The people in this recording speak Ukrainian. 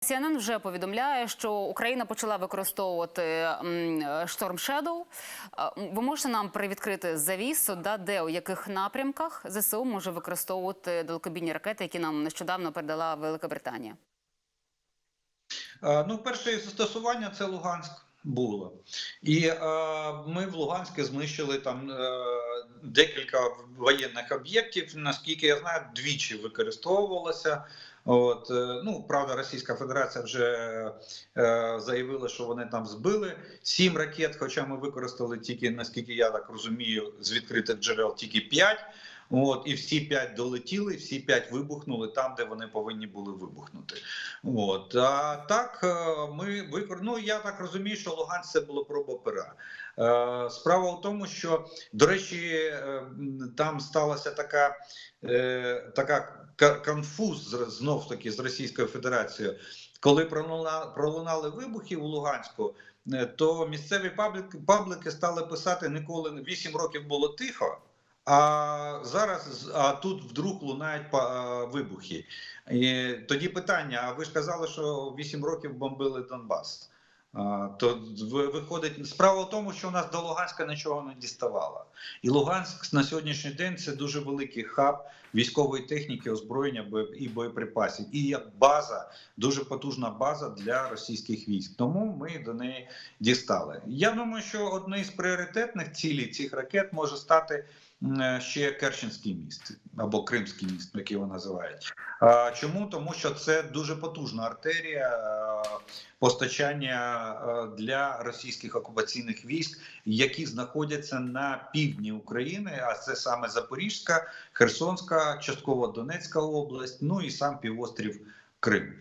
CNN вже повідомляє, що Україна почала використовувати шторм Shadow. Ви можете нам привідкрити завісу, да, де у яких напрямках ЗСУ може використовувати далекобійні ракети, які нам нещодавно передала Велика Британія? Ну, перше застосування це Луганськ було. І е, ми в Луганську знищили там е, декілька воєнних об'єктів. Наскільки я знаю, двічі використовувалося. От, е, ну, правда, Російська Федерація вже е, заявила, що вони там збили сім ракет, хоча ми використали тільки, наскільки я так розумію, з відкритих джерел тільки п'ять. От, і всі п'ять долетіли, всі п'ять вибухнули там, де вони повинні були вибухнути. От а так е, ми викор... ну, я так розумію, що Луганськ це було проба пера. Е, Справа в тому, що до речі, е, там сталася така, така конфуз знов таки з Російською Федерацією. Коли пролуна- пролунали вибухи у Луганську, то місцеві пабліки, пабліки стали писати ніколи 8 років було тихо. А зараз а тут вдруг лунають вибухи. І тоді питання: а ви ж казали, що 8 років бомбили Донбас? То ви- виходить, справа в тому, що у нас до Луганська нічого не діставало. І Луганськ на сьогоднішній день це дуже великий хаб військової техніки, озброєння і боєприпасів. І як база, дуже потужна база для російських військ. Тому ми до неї дістали. Я думаю, що однією з пріоритетних цілей цих ракет може стати ще Керченський міст або Кримський міст, як його називають. Чому? Тому що це дуже потужна артерія постачання для російських окупаційних військ, які знаходяться на півдні України, а це саме Запорізька, Херсонська, частково Донецька область, ну і сам півострів Крим.